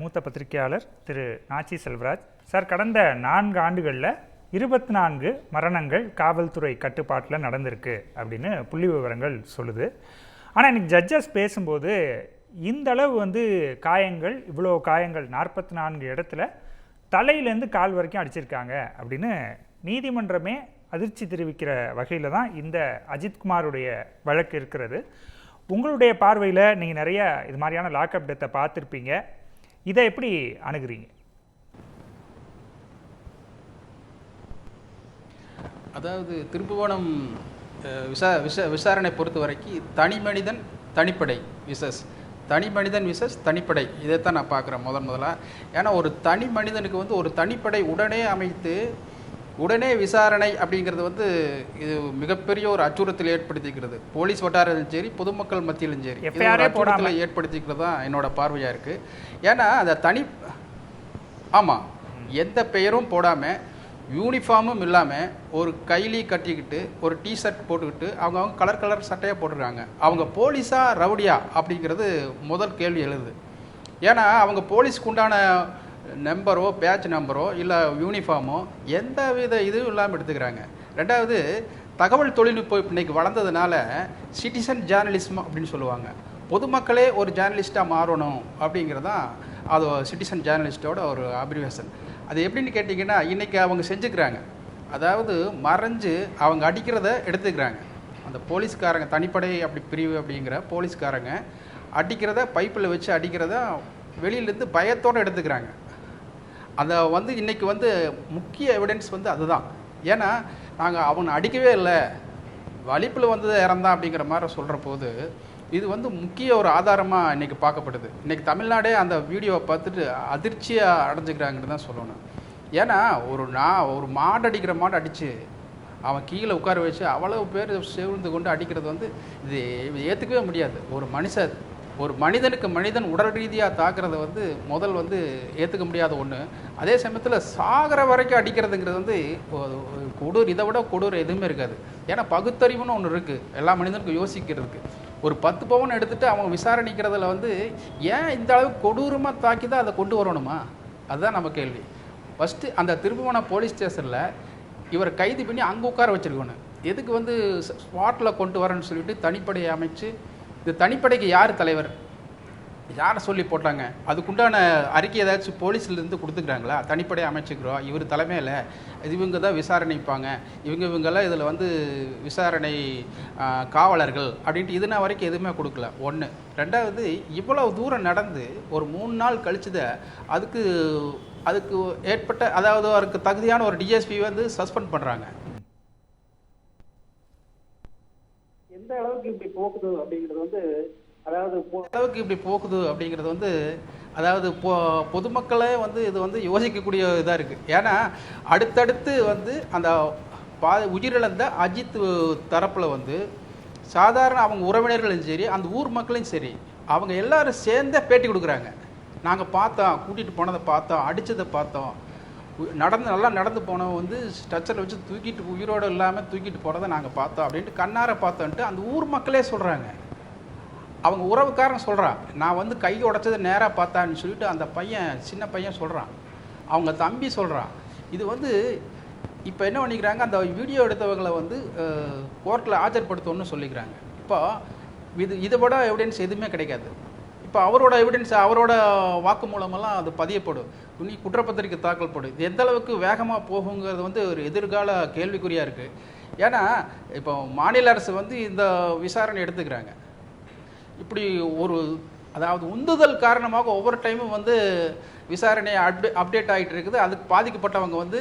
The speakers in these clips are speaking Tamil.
மூத்த பத்திரிகையாளர் திரு நாச்சி செல்வராஜ். சார் கடந்த நான்கு ஆண்டுகளில் இருபத்தி நான்கு மரணங்கள் காவல்துறை கட்டுப்பாட்டில் நடந்திருக்கு அப்படின்னு புள்ளி விவரங்கள் சொல்லுது. ஆனால் இன்னைக்கு ஜட்ஜஸ் பேசும்போது இந்த அளவு வந்து காயங்கள் இவ்வளோ காயங்கள் நாற்பத்தி நான்கு இடத்துல தலையிலேருந்து கால் வரைக்கும் அடிச்சிருக்காங்க அப்படின்னு நீதிமன்றமே அதிர்ச்சி தெரிவிக்கிற வகையில் தான் இந்த அஜித்குமாருடைய வழக்கு இருக்கிறது. உங்களுடைய பார்வையில் நீங்கள் நிறைய இது மாதிரியான லாக்அப் டெத்தை பார்த்துருப்பீங்க. இதை எப்படி அணுகுறீங்க? அதாவது திருப்புவனம் விசா விச விசாரணை பொறுத்த வரைக்கும் தனி மனிதன் தனிப்படை விசஸ். தனி மனிதன் விசஸ் தனிப்படை. இதைத்தான் நான் பார்க்குறேன் முதன் முதலாக ஏன்னா ஒரு தனி மனிதனுக்கு வந்து ஒரு தனிப்படை உடனே அமைத்து உடனே விசாரணை அப்படிங்கிறது வந்து இது மிகப்பெரிய ஒரு அச்சுறுத்தல் ஏற்படுத்திக்கிறது. போலீஸ் வட்டாரத்திலும் சரி பொதுமக்கள் மத்தியிலும் சரி. அச்சுறுத்தலை ஏற்படுத்திக்கிறது தான் என்னோட பார்வையாக இருக்குது ஏன்னா அந்த தனி ஆமாம் எந்த பெயரும் போடாமல் யூனிஃபார்மும் இல்லாமல் ஒரு கைலி கட்டிக்கிட்டு ஒரு டிஷர்ட் போட்டுக்கிட்டு அவங்க அவங்க கலர் கலர் சட்டையாக போட்டிருக்காங்க அவங்க போலீஸா ரவுடியா அப்படிங்கிறது முதல் கேள்வி எழுது. ஏன்னா அவங்க போலீஸ்க்கு உண்டான நம்பரோ பேட்ச் நம்பரோ இல்லை யூனிஃபார்மோ எந்த வித இதுவும் இல்லாமல் எடுத்துக்கிறாங்க. ரெண்டாவது தகவல் தொழில்நுட்பம் இன்னைக்கு வளர்ந்ததுனால சிட்டிசன் ஜேர்னலிசம் அப்படின்னு சொல்லுவாங்க. பொதுமக்களே ஒரு ஜேர்னலிஸ்ட்டாக மாறணும் அப்படிங்கிறது தான் அது சிட்டிசன் ஜேர்னலிஸ்ட்டோட ஒரு அப்ரிவேஷன் அது எப்படின்னு கேட்டிங்கன்னா இன்றைக்கி அவங்க செஞ்சுக்கிறாங்க. அதாவது மறைஞ்சு அவங்க அடிக்கிறத எடுத்துக்கிறாங்க. அந்த போலீஸ்காரங்க தனிப்படை அப்படி பிரிவு அப்படிங்கிற போலீஸ்காரங்க அடிக்கிறத பைப்பில் வச்சு அடிக்கிறத வெளியிலேருந்து பயத்தோடு எடுத்துக்கிறாங்க. அதை வந்து இன்றைக்கி வந்து முக்கிய எவிடன்ஸ் வந்து அதுதான். ஏன்னா நாங்கள் அவனை அடிக்கவே இல்லை. வலிப்பில் வந்து இறந்தான் அப்படிங்கிற மாதிரி சொல்கிற போது இது வந்து முக்கிய ஒரு ஆதாரமாக இன்றைக்கி பார்க்கப்படுது. இன்றைக்கி தமிழ்நாடே அந்த வீடியோவை பார்த்துட்டு அதிர்ச்சியாக அடைஞ்சுக்கிறாங்கன்னு தான் சொல்லணும். ஏன்னா ஒரு நான் ஒரு மாடு அடிக்கிற மாடு அடித்து அவன் கீழே உட்கார வச்சு அவ்வளவு பேர் சேர்ந்து கொண்டு அடிக்கிறது வந்து இது ஏற்றுக்கவே முடியாது. ஒரு மனுஷன் ஒரு மனிதனுக்கு மனிதன் உடல் ரீதியாக தாக்குறத வந்து முதல் வந்து ஏற்றுக்க முடியாத ஒன்று அதே சமயத்தில் சாகிற வரைக்கும் அடிக்கிறதுங்கிறது வந்து கொடூர் இதை விட கொடூர் எதுவுமே இருக்காது. ஏன்னா பகுத்தறிவுன்னு ஒன்று இருக்குது எல்லா மனிதனுக்கும் யோசிக்கிறதுக்கு. ஒரு பத்து பவுன் எடுத்துகிட்டு அவங்க விசாரணிக்கிறதுல வந்து ஏன் இந்த அளவுக்கு கொடூரமாக தாக்கி தான் அதை கொண்டு வரணுமா? அதுதான் நம்ம கேள்வி. ஃபஸ்ட்டு அந்த திருப்புவனம் போலீஸ் ஸ்டேஷனில் இவரை கைது பண்ணி அங்கே உட்கார வச்சுருக்கணும். எதுக்கு வந்து ஸ்பாட்டில் கொண்டு வரேன்னு சொல்லிட்டு தனிப்படையை அமைச்சு இந்த தனிப்படைக்கு யார் தலைவர்? யாரை சொல்லி போட்டாங்க? அதுக்குண்டான அறிக்கை ஏதாச்சும் போலீஸ்லேருந்து கொடுத்துக்கிறாங்களா? தனிப்படை அமைச்சுக்கிறோம் இவர் தலைமையில் இவங்க தான் விசாரணைப்பாங்க. இவங்க இவங்கெல்லாம் இதில் வந்து விசாரணை காவலர்கள் அப்படின்ட்டு இதுனா வரைக்கும் எதுவுமே கொடுக்கல. ஒன்று ரெண்டாவது இவ்வளவு தூரம் நடந்து ஒரு மூணு நாள் கழிச்சுத அதுக்கு அதுக்கு ஏற்பட்ட அதாவது அவருக்கு தகுதியான ஒரு டிஎஸ்பி வந்து சஸ்பெண்ட் பண்ணுறாங்க எந்த அளவுக்கு இப்படி போகுது அப்படிங்கிறது வந்து அதாவது அளவுக்கு இப்படி போகுது அப்படிங்கிறது வந்து அதாவது பொ பொதுமக்களே வந்து இது வந்து யோசிக்கக்கூடிய இதாக இருக்குது ஏன்னா அடுத்தடுத்து வந்து அந்த பா உயிரிழந்த அஜித் தரப்பில் வந்து சாதாரண அவங்க உறவினர்களும் சரி அந்த ஊர் மக்களையும் சரி அவங்க எல்லாரும் சேர்ந்தே பேட்டி கொடுக்குறாங்க. நாங்கள் பார்த்தோம் கூட்டிகிட்டு போனதை பார்த்தோம் அடித்ததை பார்த்தோம். நடந்து நல்லா நடந்து போனவன் வந்து ஸ்ட்ரக்சரில் வச்சு தூக்கிட்டு உயிரோடு இல்லாமல் தூக்கிட்டு போகிறத நாங்கள் பார்த்தோம் அப்படின்ட்டு கண்ணார பார்த்தோன்ட்டு அந்த ஊர் மக்களே சொல்கிறாங்க அவங்க உறவுக்காரன் சொல்கிறான் நான் வந்து கை உடைச்சதை நேராக பார்த்தான்னு சொல்லிட்டு அந்த பையன் சின்ன பையன் சொல்கிறான் அவங்க தம்பி சொல்கிறான் இது வந்து இப்போ என்ன பண்ணிக்கிறாங்க அந்த வீடியோ எடுத்தவங்களை வந்து கோர்ட்டில் ஆஜர்படுத்தணும்னு சொல்லிக்கிறாங்க. இப்போ இது இதை விட எவிடன்ஸ் எதுவுமே கிடைக்காது. இப்போ அவரோட எவிடன்ஸ் அவரோட வாக்கு மூலமெல்லாம் அது பதியப்படும். துணி குற்றப்பத்திரிக்கை தாக்கல் படும் இது எந்த அளவுக்கு வேகமாக போகுங்கிறது வந்து ஒரு எதிர்கால கேள்விக்குறியாக இருக்குது ஏன்னா இப்போ மாநில அரசு வந்து இந்த விசாரணை எடுத்துக்கிறாங்க. இப்படி ஒரு அதாவது உந்துதல் காரணமாக ஒவ்வொரு டைமும் வந்து விசாரணை அப்டே அப்டேட் ஆகிட்டு இருக்குது. அதுக்கு பாதிக்கப்பட்டவங்க வந்து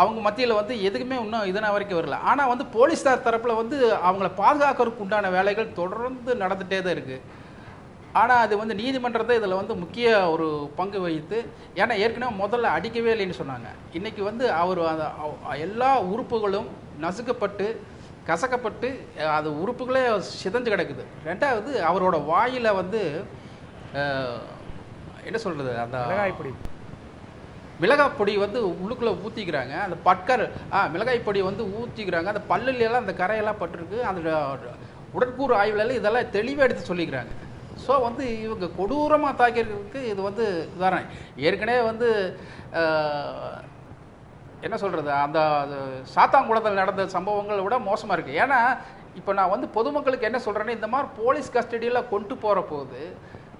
அவங்க மத்தியில் வந்து எதுக்குமே இன்னும் இதனால் வரைக்கும் வரல. ஆனால் வந்து போலீஸார் தரப்பில் வந்து அவங்கள பாதுகாக்கிறதுக்கு உண்டான வேலைகள் தொடர்ந்து நடந்துகிட்டே தான் இருக்குது ஆனால் அது வந்து நீதிமன்றத்தை இதில் வந்து முக்கிய ஒரு பங்கு வகித்து ஏன்னா ஏற்கனவே முதல்ல அடிக்கவே இல்லைன்னு சொன்னாங்க. இன்றைக்கி வந்து அவர் அந்த எல்லா உறுப்புகளும் நசுக்கப்பட்டு கசக்கப்பட்டு அது உறுப்புகளே சிதைஞ்சு கிடக்குது. ரெண்டாவது அவரோட வாயில் வந்து என்ன சொல்கிறது அந்த மிளகாய் பொடி. மிளகாய் பொடி வந்து உள்ளுக்குள்ளே ஊற்றிக்கிறாங்க அந்த பட்கர் ஆ மிளகாய் பொடி வந்து ஊற்றிக்கிறாங்க அந்த பல்லுல எல்லாம் அந்த கரையெல்லாம் பட்டிருக்கு. அந்த உடற்கூறு ஆய்வுல எல்லாம் இதெல்லாம் தெளிவாக எடுத்து சொல்லிக்கிறாங்க. ஸோ வந்து இவங்க கொடூரமாக தாக்கிறதுக்கு இது வந்து உதாரணம். ஏற்கனவே வந்து என்ன சொல்கிறது அந்த அது சாத்தாங்குளத்தில் நடந்த சம்பவங்களை விட மோசமாக இருக்குது ஏன்னா இப்போ நான் வந்து பொதுமக்களுக்கு என்ன சொல்கிறேன்னா இந்த மாதிரி போலீஸ் கஸ்டடியில் கொண்டு போகிற போது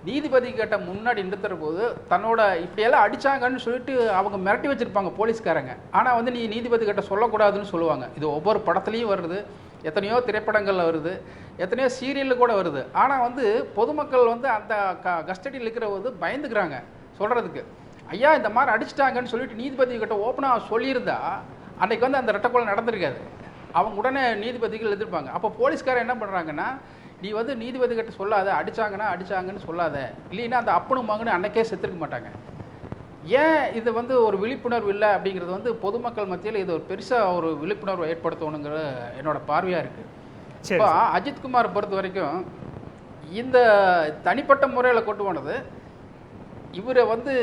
நீதிபதி கிட்ட முன்னாடி நிறுத்துற போது தன்னோட இப்படியெல்லாம் அடிச்சாங்கன்னு சொல்லிட்டு அவங்க மிரட்டி வச்சுருப்பாங்க போலீஸ்காரங்க. ஆனால் வந்து நீ நீதிபதி கிட்ட சொல்லக்கூடாதுன்னு சொல்லுவாங்க. இது ஒவ்வொரு படத்துலையும் வருது. எத்தனையோ திரைப்படங்களில் வருது எத்தனையோ சீரியலில் கூட வருது. ஆனால் வந்து பொதுமக்கள் வந்து அந்த க கஸ்டடியில் இருக்கிற வந்து பயந்துக்கிறாங்க சொல்கிறதுக்கு ஐயா இந்த மாதிரி அடிச்சிட்டாங்கன்னு சொல்லிட்டு நீதிபதி கிட்ட ஓப்பனாக சொல்லியிருந்தா அன்றைக்கி வந்து அந்த ரெட்டக்கொலை நடந்திருக்காது. அவங்க உடனே நீதிபதிகள் எதிர்ப்பாங்க. அப்போ போலீஸ்காரர் என்ன பண்ணுறாங்கன்னா நீ வந்து நீதிபதி கிட்ட சொல்லாத அடித்தாங்கன்னா அடிச்சாங்கன்னு சொல்லாத. இல்லைன்னா அந்த அப்பனும் மகனும் அன்னைக்கே செத்துருக்க மாட்டாங்க. ஏன் இது வந்து ஒரு விழிப்புணர்வு இல்லை அப்படிங்கிறது வந்து பொதுமக்கள் மத்தியில் இது ஒரு பெருசாக ஒரு விழிப்புணர்வு ஏற்படுத்தணுங்கிற என்னோட பார்வையாக இருக்குது இப்போ அஜித்குமார் பொறுத்த வரைக்கும் இந்த தனிப்பட்ட முறையில் கொண்டு போனது இவரை வந்து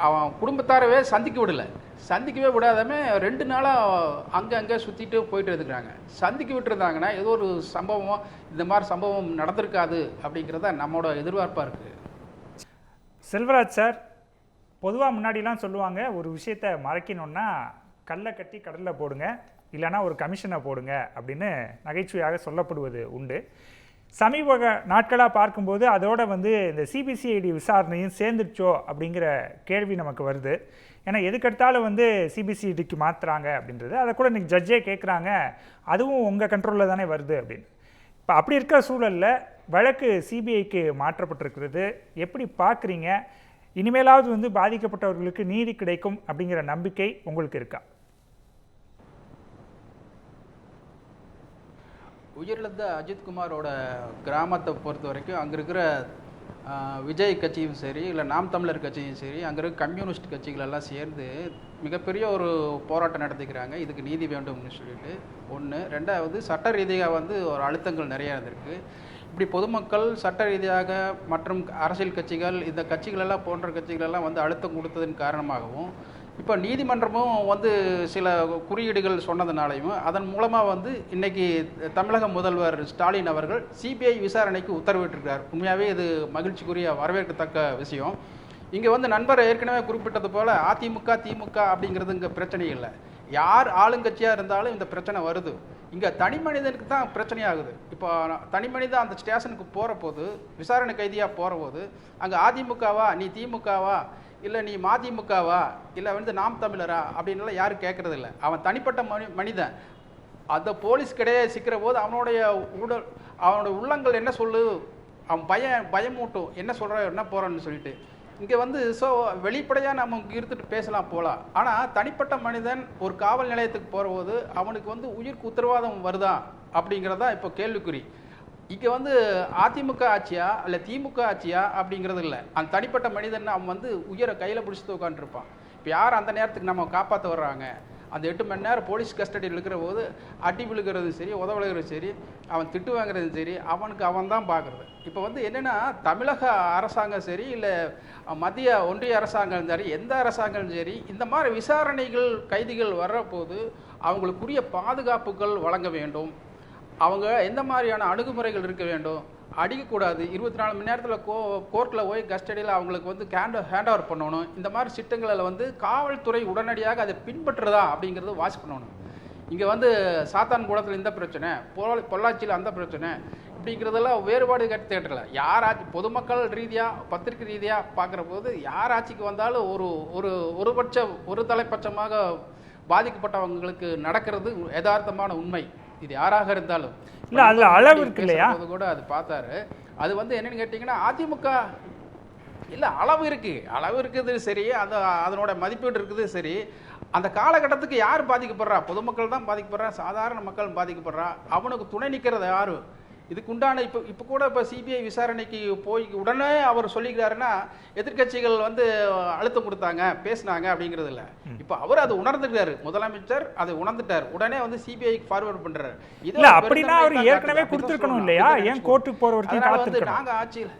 அவன் குடும்பத்தாரவே சந்திக்க விடல. சந்திக்கவே விடாதமே ரெண்டு நாளாக அங்கே அங்கே சுற்றிட்டு போயிட்டு இருக்கிறாங்க சந்திக்க விட்டுருந்தாங்கன்னா ஏதோ ஒரு சம்பவம் இந்த மாதிரி சம்பவம் நடந்திருக்காது அப்படிங்கிறத நம்மளோட எதிர்பார்ப்பாக இருக்குது செல்வராஜ் சார் பொதுவாக முன்னாடிலாம் சொல்லுவாங்க ஒரு விஷயத்தை மறைக்கணும்னா கல்லை கட்டி கடலில் போடுங்க இல்லைன்னா ஒரு கமிஷனை போடுங்க அப்படின்னு நகைச்சுவையாக சொல்லப்படுவது உண்டு. சமீப நாட்களாக பார்க்கும்போது அதோட வந்து இந்த சிபிசிஐடி விசாரணையும் சேர்ந்துருச்சோ அப்படிங்கிற கேள்வி நமக்கு வருது. ஏன்னா எதுக்கெடுத்தாலும் வந்து சிபிசிஐடிக்கு மாற்றுறாங்க அப்படின்றது. அதை கூட இன்றைக்கி ஜட்ஜே கேட்குறாங்க அதுவும் உங்கள் கண்ட்ரோலில் தானே வருது அப்படின்னு. இப்போ அப்படி இருக்கிற சூழலில் வழக்கு சிபிஐக்கு மாற்றப்பட்டிருக்கிறது. எப்படி பார்க்குறீங்க? இனிமேலாவது வந்து பாதிக்கப்பட்டவர்களுக்கு நீதி கிடைக்கும் அப்படிங்கிற நம்பிக்கை உங்களுக்கு இருக்கா? உயிரிழந்த அஜித்குமாரோட கிராமத்தை பொறுத்த வரைக்கும் அங்கே இருக்கிற விஜய் கட்சியும் சரி இல்லை நாம் தமிழர் கட்சியும் சரி அங்கே இருக்கிற கம்யூனிஸ்ட் கட்சிகள் எல்லாம் சேர்ந்து மிகப்பெரிய ஒரு போராட்டம் நடத்திக்கிறாங்க. இதுக்கு நீதி வேண்டும்னு சொல்லிட்டு. ஒன்று ரெண்டாவது சட்ட ரீதியாக வந்து ஒரு அழுத்தங்கள் நிறையா இருந்திருக்கு. இப்படி பொதுமக்கள் சட்ட ரீதியாக மற்றும் அரசியல் கட்சிகள் இந்த கட்சிகள் எல்லாம் போன்ற கட்சிகள் எல்லாம் வந்து அழுத்தம் கொடுத்ததன் காரணமாகவும் இப்போ நீதிமன்றமும் வந்து சில குறியீடுகள் சொன்னதுனாலையும் அதன் மூலமாக வந்து இன்னைக்கு தமிழக முதல்வர் ஸ்டாலின் அவர்கள் சிபிஐ விசாரணைக்கு உத்தரவிட்டிருக்கிறார். உண்மையாகவே இது மகிழ்ச்சிக்குரிய வரவேற்கத்தக்க விஷயம். இங்கே வந்து நண்பர் ஏற்கனவே குறிப்பிட்டது போல் அதிமுக திமுக அப்படிங்கிறது இங்கே பிரச்சனை இல்லை. யார் ஆளுங்கட்சியாக இருந்தாலும் இந்த பிரச்சனை வருது. இங்கே தனி மனிதனுக்கு தான் பிரச்சனையாகுது. இப்போ தனி மனிதன் அந்த ஸ்டேஷனுக்கு போகிற போது விசாரணை கைதியாக போகிற போது அங்கே அதிமுகவா நீ திமுகவா இல்லை நீ மதிமுகவா இல்லை வந்து நாம் தமிழரா அப்படின்லாம் யாரும் கேட்குறது இல்லை அவன் தனிப்பட்ட மனி மனிதன். அந்த போலீஸ் கிடையாது சிக்கிற போது அவனுடைய உடல் அவனோட உள்ளங்கள் என்ன சொல்லு? அவன் பயம் பயமூட்டும் என்ன சொல்ற என்ன போகிறான்னு சொல்லிட்டு. இங்கே வந்து ஸோ வெளிப்படையாக நம்ம இருந்துட்டு பேசலாம் போகலாம் ஆனால் தனிப்பட்ட மனிதன் ஒரு காவல் நிலையத்துக்கு போகிற போது அவனுக்கு வந்து உயிருக்கு உத்தரவாதம் வருதா அப்படிங்கிறதா இப்போ கேள்விக்குறி. இங்கே வந்து அதிமுக ஆட்சியா இல்லை திமுக ஆட்சியா அப்படிங்கிறது இல்லை. அந்த தனிப்பட்ட மனிதன் அவன் வந்து உயிரை கையில் பிடிச்சிட்டு உட்காந்துருப்பான் இப்போ யார் அந்த நேரத்துக்கு நம்ம காப்பாற்ற வர்றாங்க? அந்த எட்டு மணி நேரம் போலீஸ் கஸ்டடியில் இருக்கிற போது அடி விழுகிறது சரி உதவுகிறது சரி அவன் திட்டு வாங்குறதும் சரி அவனுக்கு அவன் தான் பார்க்குறது. இப்போ வந்து என்னென்னா தமிழக அரசாங்கம் சரி இல்லை மத்திய ஒன்றிய அரசாங்கம் சரி எந்த அரசாங்கம் சரி இந்த மாதிரி விசாரணைகள் கைதிகள் வர்றபோது அவங்களுக்குரிய பாதுகாப்புகள் வழங்க வேண்டும். அவங்க எந்த மாதிரியான அணுகுமுறைகள் இருக்க வேண்டும்? அடிக்கக்கூடாது. இருபத்தி நாலு மணி நேரத்தில் கோ கோர்ட்டில் போய் கஸ்டடியில் அவங்களுக்கு வந்து ஹேண்ட் ஹேண்ட் ஓவர் பண்ணணும். இந்த மாதிரி சிட்டங்களில் வந்து காவல்துறை உடனடியாக அதை பின்பற்றுறதா அப்படிங்கிறது வாட்ச் பண்ணணும். இங்கே வந்து சாத்தான்குளத்தில் இந்த பிரச்சனை பொ- பொள்ளாச்சியில் அந்த பிரச்சனை இப்படிங்கிறதெல்லாம் வேறுபாடு கட்டு தேட்டரில். யார் ஆட்சி பொதுமக்கள் ரீதியாக பத்திரிக்கை ரீதியாக பார்க்குற போது யார் ஆட்சிக்கு வந்தாலும் ஒரு ஒரு ஒருபட்ச ஒரு தலைப்பட்சமாக பாதிக்கப்பட்டவங்களுக்கு நடக்கிறது யதார்த்தமான உண்மை. இது யாராக இருந்தாலும். இல்ல, அதுல அளவு இருக்கு இல்லையா? கூட அது பார்த்தாரு. அது வந்து என்னன்னு கேட்டிங்கன்னா அதிமுக இல்லை அளவு இருக்கு. அளவு இருக்குது சரி. அந்த அதனோட மதிப்பீடு இருக்குது சரி. அந்த காலகட்டத்துக்கு யார் பாதிக்கப்படுறா? பொதுமக்கள் தான் பாதிக்கப்படுறா? சாதாரண மக்கள் பாதிக்கப்படுறா? அவனுக்கு துணை நிற்கிறது யாரு? இதுக்கு உண்டான இப்போ இப்போ கூட இப்போ சிபிஐ விசாரணைக்கு போய் உடனே அவர் சொல்லிக்கிறாருன்னா எதிர்க்கட்சிகள் வந்து அழுத்தம் கொடுத்தாங்க பேசினாங்க அப்படிங்கிறது இல்லை இப்போ அவர் அதை உணர்ந்துட்டாரு முதலமைச்சர் அதை உணர்ந்துட்டார். உடனே வந்து சிபிஐக்கு ஃபார்வர்ட் பண்றாரு. இது அப்படின்னா அவர் ஏற்கனவே கொடுத்துருக்கணும். இல்லையா? ஏன். கோர்ட்டுக்கு போற வரைக்கும் வந்து காத்திருக்கணும்? நாங்க ஆட்சியில்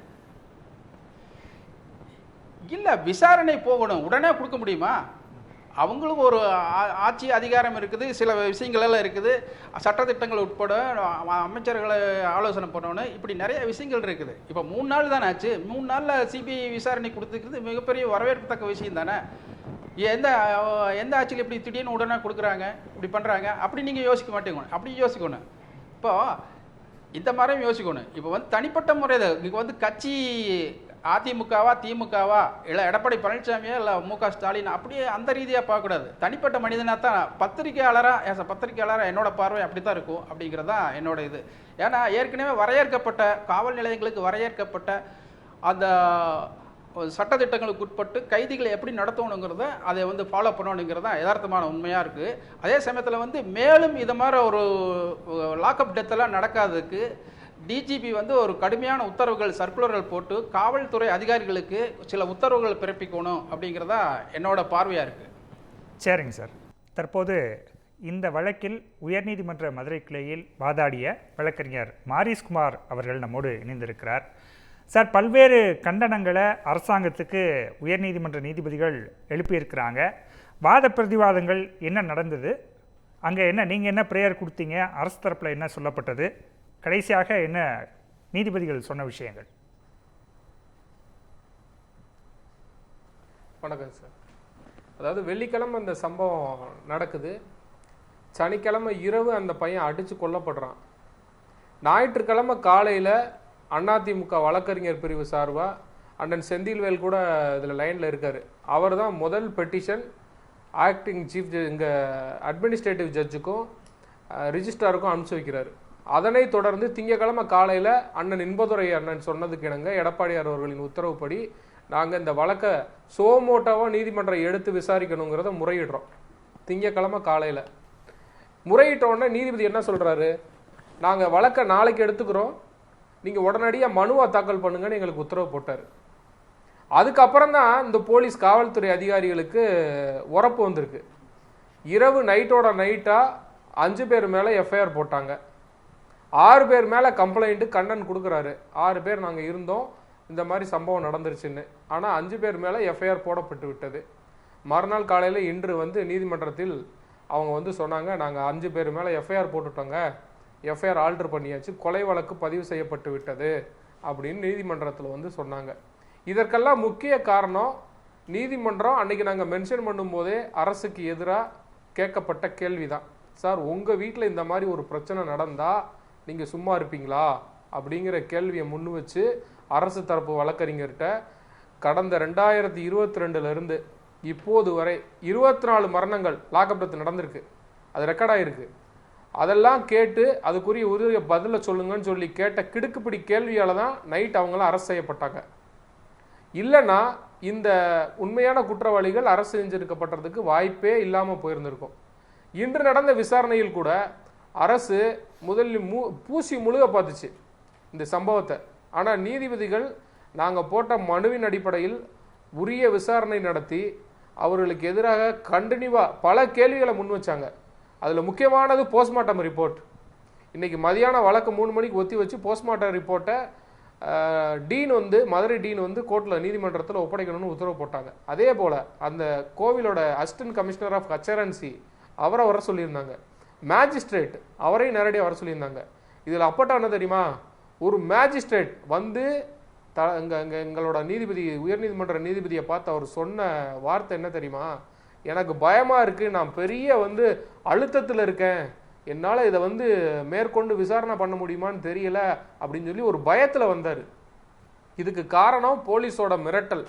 இல்ல விசாரணை போகணும். உடனே கொடுக்க முடியுமா? அவங்களும் ஒரு ஆ- ஆட்சி அதிகாரம் இருக்குது சில விஷயங்களெல்லாம் இருக்குது. சட்டத்திட்டங்கள் உட்பட அமைச்சர்களை ஆலோசனை பண்ணணும் இப்படி நிறைய விஷயங்கள் இருக்குது. இப்போ மூணு நாள் தானே ஆச்சு. மூணு நாளில் சிபிஐ விசாரணை கொடுத்துக்கிறது மிகப்பெரிய வரவேற்கத்தக்க விஷயம் தானே? எந்த எந்த ஆட்சியில் இப்படி திடீர்னு உடனே கொடுக்குறாங்க இப்படி பண்ணுறாங்க அப்படி நீங்கள் யோசிக்க மாட்டேங்கணும் அப்படி யோசிக்கணும். இப்போது இந்த மாதிரியும் யோசிக்கணும். இப்போ வந்து தனிப்பட்ட முறையில் இங்கே வந்து கட்சி அதிமுகவா திமுகவா இல்லை எடப்பாடி பழனிசாமியா இல்லை மு க ஸ்டாலின் அப்படியே அந்த ரீதியாக பார்க்கக்கூடாது. தனிப்பட்ட மனிதனாக தான் பத்திரிகையாளராக ஏச பத்திரிகையாளராக என்னோட பார்வை அப்படி தான் இருக்கும் அப்படிங்கிறது தான் என்னோட இது. ஏன்னா ஏற்கனவே வரையறுக்கப்பட்ட காவல் நிலையங்களுக்கு வரையறுக்கப்பட்ட அந்த சட்டத்திட்டங்களுக்கு உட்பட்டு கைதிகளை எப்படி நடத்தணுங்கிறத அதை வந்து ஃபாலோ பண்ணணுங்கிறது தான் யதார்த்தமான உண்மையாக இருக்குது அதே சமயத்தில் வந்து மேலும் இது மாதிரி ஒரு லாக்அப் டெத்தெல்லாம் நடக்காததுக்கு டிஜிபி வந்து ஒரு கடுமையான உத்தரவுகள் சர்க்குலர்கள் போட்டு காவல்துறை அதிகாரிகளுக்கு சில உத்தரவுகள் பிறப்பிக்கணும் அப்படிங்கிறதா என்னோட பார்வையாக இருக்குது சரிங்க சார். தற்போது இந்த வழக்கில் உயர்நீதிமன்ற மதுரை கிளையில் வாதாடிய வழக்கறிஞர் மாரிஸ்குமார் அவர்கள் நம்மோடு இணைந்திருக்கிறார். சார் பல்வேறு கண்டனங்களை அரசாங்கத்துக்கு உயர்நீதிமன்ற நீதிபதிகள் எழுப்பியிருக்கிறாங்க. வாத பிரதிவாதங்கள் என்ன நடந்தது? அங்கே என்ன நீங்கள் என்ன ப்ரேயர் கொடுத்தீங்க? அரசு தரப்பில் என்ன சொல்லப்பட்டது? கடைசியாக என்ன நீதிபதிகள் சொன்ன விஷயங்கள்? வணக்கம் சார். அதாவது வெள்ளிக்கிழமை அந்த சம்பவம் நடக்குது. சனிக்கிழமை இரவு அந்த பையன் அடித்து கொல்லப்படுறான். ஞாயிற்றுக்கிழமை காலையில் அதிமுக வழக்கறிஞர் பிரிவு சார்பாக அண்ணன் செந்தில்வேல் கூட இதில் லைனில் இருக்கார். அவர் தான் முதல் பெட்டிஷன் ஆக்டிங் சீஃப் இங்கே அட்மினிஸ்ட்ரேட்டிவ் ஜட்ஜுக்கும் ரிஜிஸ்ட்ராருக்கும் அனுப்பிச்சு வைக்கிறாரு. அதனைத் தொடர்ந்து திங்கக்கிழமை காலையில் அண்ணன் இன்பதுரை அண்ணன் சொன்னதுக்கு இணங்க எடப்பாடியார் அவர்களின் உத்தரவுப்படி நாங்கள் இந்த வழக்கை சோமோட்டோவாக நீதிமன்றம் எடுத்து விசாரிக்கணுங்கிறத முறையிடுறோம். திங்கக்கிழமை காலையில். முறையிட்டோன்னே நீதிபதி என்ன சொல்கிறாரு நாங்கள் வழக்கை நாளைக்கு எடுத்துக்கிறோம். நீங்கள் உடனடியாக மனுவை தாக்கல் பண்ணுங்கன்னு எங்களுக்கு உத்தரவு போட்டார். அதுக்கப்புறம் தான் இந்த போலீஸ் காவல்துறை அதிகாரிகளுக்கு உரப்பு வந்திருக்கு. இரவு நைட்டோட நைட்டாக அஞ்சு பேர் மேலே எஃப்ஐஆர் போட்டாங்க. ஆறு பேர் மேலே கம்ப்ளைண்ட்டு கண்ணன் கொடுக்குறாரு. ஆறு பேர் நாங்கள் இருந்தோம். இந்த மாதிரி சம்பவம் நடந்துருச்சுன்னு. ஆனால் அஞ்சு பேர் மேலே எஃப்ஐஆர் போடப்பட்டு விட்டது. மறுநாள் காலையில் இன்று வந்து நீதிமன்றத்தில் அவங்க வந்து சொன்னாங்க நாங்கள் அஞ்சு பேர் மேலே எஃப்ஐஆர் போட்டுட்டோங்க. எஃப்ஐஆர் ஆல்டர் பண்ணியாச்சு. கொலை வழக்கு பதிவு செய்யப்பட்டு விட்டது. அப்படின்னு நீதிமன்றத்தில் வந்து சொன்னாங்க. இதற்கெல்லாம் முக்கிய காரணம் நீதிமன்றம் அன்றைக்கி நாங்கள் மென்ஷன் பண்ணும்போதே அரசுக்கு எதிராக கேட்கப்பட்ட கேள்வி தான் சார் உங்கள் வீட்டில் இந்த மாதிரி ஒரு பிரச்சனை நடந்தால் நீங்கள் சும்மா இருப்பீங்களா? அப்படிங்கிற கேள்வியை முன் வச்சு அரசு தரப்பு வழக்கறிஞர்கிட்ட கடந்த ரெண்டாயிரத்தி இருபத்தி ரெண்டுலேருந்து இப்போது வரை இருபத்தி நாலு மரணங்கள் லாக்அப் நடந்திருக்கு. அது ரெக்கார்ட் ஆகிருக்கு அதெல்லாம் கேட்டு அதுக்குரிய உரிய பதிலை சொல்லுங்கன்னு சொல்லி கேட்ட கிடுக்குப்பிடி கேள்வியால் தான் நைட் அவங்களாம் அரசு செய்யப்பட்டாங்க. இல்லைன்னா இந்த உண்மையான குற்றவாளிகள் அரசு செஞ்சிருக்கப்பட்டதுக்கு வாய்ப்பே இல்லாமல் போயிருந்திருக்கும். இன்று நடந்த விசாரணையில் கூட அரசு முதலில் மூ பூசி முழுக பார்த்துச்சு இந்த சம்பவத்தை. ஆனால் நீதிபதிகள் நாங்கள் போட்ட மனுவின் அடிப்படையில் உரிய விசாரணை நடத்தி அவர்களுக்கு எதிராக கண்டினியூவாக பல கேள்விகளை முன் வச்சாங்க. அதில் முக்கியமானது போஸ்ட்மார்ட்டம் ரிப்போர்ட் இன்றைக்கி மதியான வழக்கு மூணு மணிக்கு ஒத்தி வச்சு போஸ்ட்மார்ட்டம் ரிப்போர்ட்டை டீன் வந்து மதுரை டீன் வந்து கோர்ட்டில் நீதிமன்றத்தில் ஒப்படைக்கணும்னு உத்தரவு போட்டாங்க. அதே போல் அந்த கோவிலோட அசிஸ்டன்ட் கமிஷனர் ஆஃப் கச்சரன்சி அவரை வர சொல்லியிருந்தாங்க. மேஜிஸ்ட்ரேட் அவரையும் நேரடியாக வர சொல்லியிருந்தாங்க. இதில் அப்பட்டா என்ன தெரியுமா? ஒரு மேஜிஸ்ட்ரேட் வந்து த எங்கள் இங்கே எங்களோட நீதிபதி உயர்நீதிமன்ற நீதிபதியை பார்த்து அவர் சொன்ன வார்த்தை என்ன தெரியுமா? எனக்கு பயமாக இருக்குது நான் பெரிய வந்து அழுத்தத்தில் இருக்கேன். என்னால் இதை வந்து மேற்கொண்டு விசாரணை பண்ண முடியுமான்னு தெரியல அப்படின்னு சொல்லி ஒரு பயத்தில் வந்தார். இதுக்கு காரணம் போலீஸோட மிரட்டல்.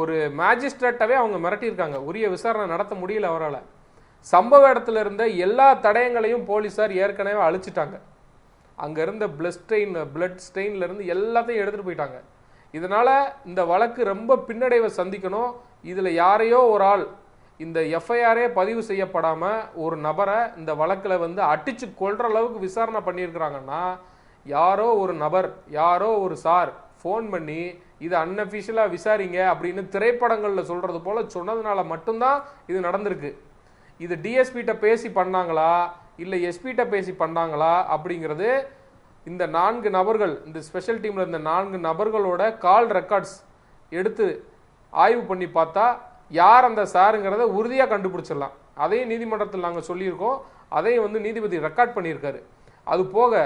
ஒரு மேஜிஸ்ட்ரேட்டாகவே அவங்க மிரட்டியிருக்காங்க. உரிய விசாரணை நடத்த முடியல அவரால். சம்பவ இடத்துல இருந்த எல்லா தடயங்களையும் போலீஸார் ஏற்கனவே அழிச்சிட்டாங்க. அங்கே இருந்த பிளட் ஸ்டெயின் பிளட் ஸ்டெயின்ல இருந்து எல்லாத்தையும் எடுத்துட்டு போயிட்டாங்க. இதனால இந்த வழக்கு ரொம்ப பின்னடைவை சந்திக்கணும். இதில் யாரையோ ஒரு ஆள் இந்த எஃப்ஐஆரே பதிவு செய்யப்படாமல் ஒரு நபரை இந்த வழக்கில் வந்து அடித்து கொள்கிற அளவுக்கு விசாரணை பண்ணியிருக்கிறாங்கன்னா யாரோ ஒரு நபர் யாரோ ஒரு சார் ஃபோன் பண்ணி இது அன்அஃபிஷியலாக விசாரிங்க அப்படின்னு திரைப்படங்களில் சொல்கிறது போல் சொன்னதுனால மட்டும்தான் இது நடந்திருக்கு. இது டிஎஸ்பிட்ட பேசி பண்ணாங்களா? இல்லை எஸ்பிட்ட பேசி பண்ணாங்களா? அப்படிங்கிறது இந்த நான்கு நபர்கள் இந்த ஸ்பெஷல் டீமில் இருந்த நான்கு நபர்களோட கால் ரெக்கார்ட்ஸ் எடுத்து ஆய்வு பண்ணி பார்த்தா யார் அந்த சாருங்கிறத உறுதியாக கண்டுபிடிச்சிடலாம். அதையும் நீதிமன்றத்தில் நாங்கள் சொல்லியிருக்கோம். அதையும் வந்து நீதிபதி ரெக்கார்ட் பண்ணியிருக்காரு. அது போக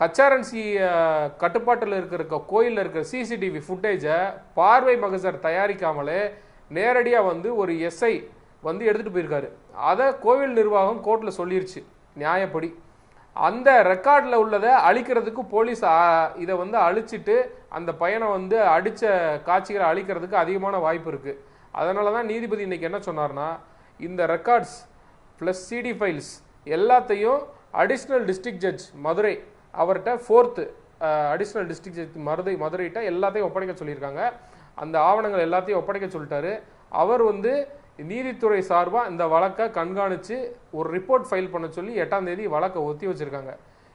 கச்சாரன்சி கட்டுப்பாட்டில் இருக்கிற கோயிலில் இருக்கிற சிசிடிவி ஃபுட்டேஜை பார்வை மகசர் தயாரிக்காமலே நேரடியாக வந்து ஒரு எஸ்ஐ வந்து எடுத்துகிட்டு போயிருக்காரு. அதை கோவில் நிர்வாகம் கோர்ட்டில் சொல்லிருச்சு. நியாயப்படி. அந்த ரெக்கார்டில் உள்ளதை அழிக்கிறதுக்கு போலீஸ் இதை வந்து அழிச்சிட்டு அந்த பையனை வந்து அடித்த காட்சிகளை அழிக்கிறதுக்கு அதிகமான வாய்ப்பு இருக்குது அதனால தான் நீதிபதி இன்றைக்கி என்ன சொன்னார்னா இந்த ரெக்கார்ட்ஸ் ப்ளஸ் சிடி ஃபைல்ஸ் எல்லாத்தையும் அடிஷ்னல் டிஸ்ட்ரிக்ட் ஜட்ஜ் மதுரை அவர்கிட்ட fourth additional district judge Madurai மதுரைகிட்ட எல்லாத்தையும் ஒப்படைக்க சொல்லியிருக்காங்க. அந்த ஆவணங்கள் எல்லாத்தையும் ஒப்படைக்க சொல்லிட்டாரு. அவர் வந்து நீதித்துறை சார்பாக இந்த வழக்கை கண்காணித்து ஒரு ரிப்போர்ட் ஃபைல் பண்ண சொல்லி எட்டாம் தேதி வழக்கை ஒத்தி வச்சிருக்காங்க.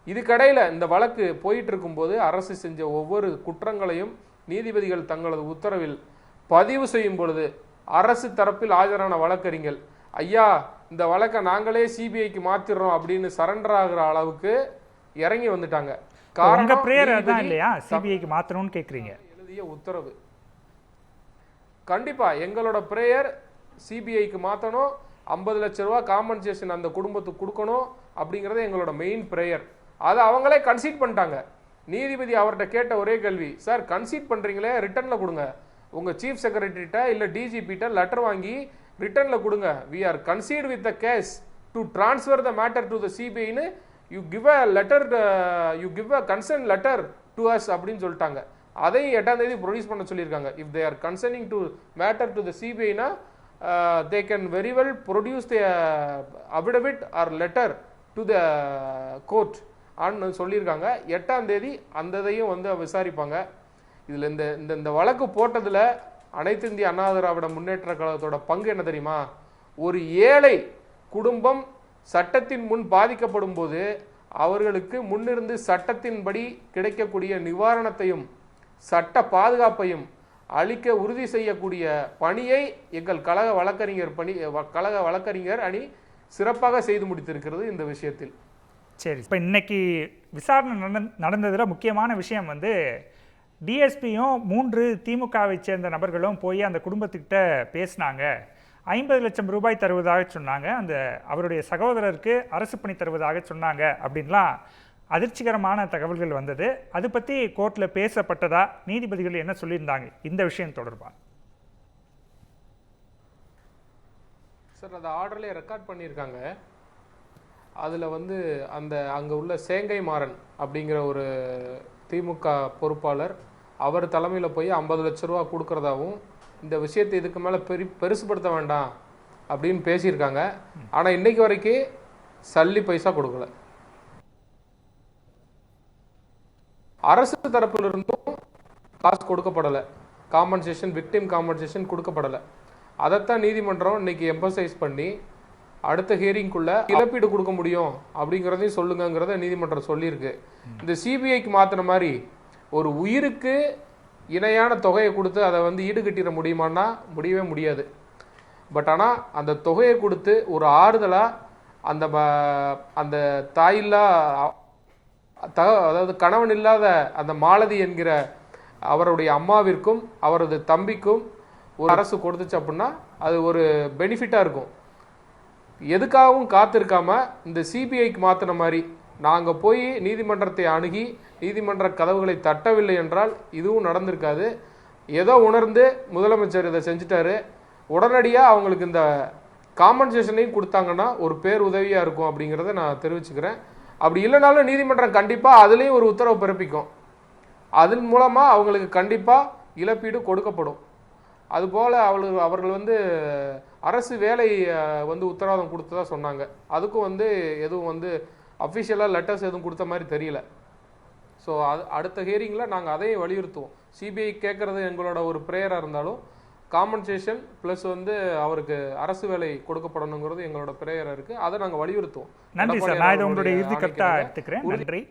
இதுக்கடையில் இந்த வழக்கு போயிட்டு இருக்கும்போது அரசு செஞ்ச ஒவ்வொரு குற்றங்களையும் நீதிபதிகள் தங்களது உத்தரவில் பதிவு செய்யும் பொழுது அரசு தரப்பில் ஆஜரான வழக்கறிஞர் ஐயா இந்த வழக்கை நாங்களே சிபிஐக்கு மாத்திடுறோம் அப்படின்னு சரண்டர் ஆகுற அளவுக்கு இறங்கி வந்துட்டாங்க. காரணம் இல்லையா? சிபிஐக்கு மாத்தணும்னு கேக்குறீங்க. எழுதிய உத்தரவு. கண்டிப்பா எங்களோட பிரேயர் சிபிஐக்கு மாற்றணும் ஐம்பது லட்ச ரூபா காம்பன்சேஷன் அந்த குடும்பத்துக்கு கொடுக்கணும் அப்படிங்கிறது எங்களோட மெயின் ப்ரேயர் அதை அவங்களே கன்சீட் பண்ணிட்டாங்க. நீதிபதி அவர்கிட்ட கேட்ட ஒரே கேள்வி சார் கன்சீட் பண்ணுறீங்களே ரிட்டனில் கொடுங்க. உங்கள் சீஃப் செக்ரட்டரிட்ட இல்லை டிஜிபிட்ட லெட்டர் வாங்கி ரிட்டனில் கொடுங்க. We are concede with the case to transfer the matter to the சிபிஐன்னு you give a letter you give a concern letter to us அப்படின்னு சொல்லிட்டாங்க. அதையும் எட்டாம் தேதி ப்ரொடியூஸ் பண்ண சொல்லியிருக்காங்க. If they are concerning to matter to the சிபிஐனா they can very well produce the affidavit or letter to the court ஆன்னு சொல்லியிருக்காங்க. எட்டாம் தேதி அந்த இதையும் வந்து விசாரிப்பாங்க. இதில் இந்த இந்த இந்த வழக்கு போட்டதில் அனைத்து இந்திய அண்ணா திராவிட முன்னேற்ற கழகத்தோட பங்கு என்ன தெரியுமா? ஒரு ஏழை குடும்பம் சட்டத்தின் முன் பாதிக்கப்படும் போது அவர்களுக்கு முன்னிருந்து சட்டத்தின்படி கிடைக்கக்கூடிய நிவாரணத்தையும் சட்ட பாதுகாப்பையும் அளிக்க உறுதி செய்யக்கூடிய பணியை எங்கள் கழக வழக்கறிஞர் பணி வ- கழக வழக்கறிஞர் அணி சிறப்பாக செய்து முடித்திருக்கிறது இந்த விஷயத்தில். சரி இப்போ இன்னைக்கு விசாரணை நடந்- நடந்ததில் முக்கியமான விஷயம் வந்து டிஎஸ்பியும் மூன்று திமுகவை சேர்ந்த நபர்களும் போய் அந்த குடும்பத்துக்கிட்ட பேசினாங்க. ஐம்பது லட்சம் ரூபாய் தருவதாக சொன்னாங்க. அந்த அவருடைய சகோதரருக்கு அரசு பணி தருவதாக சொன்னாங்க அப்படின்லாம் அதிர்ச்சிகரமான தகவல்கள் வந்தது. அது பற்றி கோர்ட்டில் பேசப்பட்டதா? நீதிபதிகள் என்ன சொல்லியிருந்தாங்க? இந்த விஷயம் தொடர்பாக. சார் அந்த ஆர்டர்லேயே ரெக்கார்ட் பண்ணியிருக்காங்க. அதில் வந்து அந்த அங்கே உள்ள சேங்கை மாறன் அப்படிங்கிற ஒரு திமுக பொறுப்பாளர் அவர் தலைமையில் போய் ஐம்பது லட்ச ரூபா கொடுக்குறதாவும் இந்த விஷயத்தை இதுக்கு மேலே பெரி பெருசுப்படுத்த வேண்டாம் அப்படின்னு பேசியிருக்காங்க. ஆனால் இன்னைக்கு வரைக்கும் சல்லி பைசா கொடுக்கல. அரசு தரப்பிலிருந்தும் காசு கொடுக்கப்படலை. காம்பன்சேஷன் விக்டிம் காம்பன்சேஷன் கொடுக்கப்படலை. அதைத்தான் நீதிமன்றம் இன்னைக்கு எம்பசைஸ் பண்ணி அடுத்த ஹியரிங்குள்ள இழப்பீடு கொடுக்க முடியும் அப்படிங்கிறதையும் சொல்லுங்கங்கிறத நீதிமன்றம் சொல்லியிருக்கு. இந்த சிபிஐக்கு மாத்தின மாதிரி ஒரு உயிருக்கு இணையான தொகையை கொடுத்து அதை வந்து ஈடுகட்டிட முடியுமான்னா முடியவே முடியாது. பட் ஆனால் அந்த தொகையை கொடுத்து ஒரு ஆறுதலாக அந்த அந்த தாயில்லா தக அதாவது கணவன் இல்லாத அந்த மாலதி என்கிற அவருடைய அம்மாவிற்கும் அவரது தம்பிக்கும் ஒரு அரசு கொடுத்துச்சு அப்படின்னா அது ஒரு பெனிஃபிட்டாக இருக்கும். எதுக்காகவும் காத்திருக்காம இந்த சிபிஐக்கு மாற்றின மாதிரி நாங்கள் போய் நீதிமன்றத்தை அணுகி நீதிமன்ற கதவுகளை தட்டவில்லை என்றால் இதுவும் நடந்திருக்காது. ஏதோ உணர்ந்து முதலமைச்சர் இதை செஞ்சுட்டாரு. உடனடியாக அவங்களுக்கு இந்த காம்பன்சேஷனையும் கொடுத்தாங்கன்னா ஒரு பேர் உதவியாக இருக்கும் அப்படிங்கிறத நான் தெரிவிச்சுக்கிறேன். அப்படி இல்லைனாலும் நீதிமன்றம் கண்டிப்பாக அதுலேயும் ஒரு உத்தரவு பிறப்பிக்கும். அதன் மூலமாக அவங்களுக்கு கண்டிப்பாக இழப்பீடு கொடுக்கப்படும். அதுபோல் அவள் அவர்கள் வந்து அரசு வேலை வந்து உத்தரவாதம் கொடுத்ததா சொன்னாங்க. அதுக்கும் வந்து எதுவும் வந்து அஃபிஷியலாக லெட்டர்ஸ் எதுவும் கொடுத்த மாதிரி தெரியல. ஸோ அது அடுத்த ஹியரிங்கில் நாங்கள் அதையும் வலியுறுத்துவோம். சிபிஐ கேட்குறது எங்களோட ஒரு ப்ரேயராக இருந்தாலும் காம்பன்சேஷன் ப்ளஸ் வந்து அவருக்கு அரசு வேலை கொடுக்கப்படணுங்கிறது எங்களோட ப்ரேயராக இருக்குது அதை நாங்கள் வலியுறுத்துவோம். நன்றி சார். நான் இதை உங்களுடைய இறுதி கருத்தாக எடுத்துக்கிறேன். நன்றி.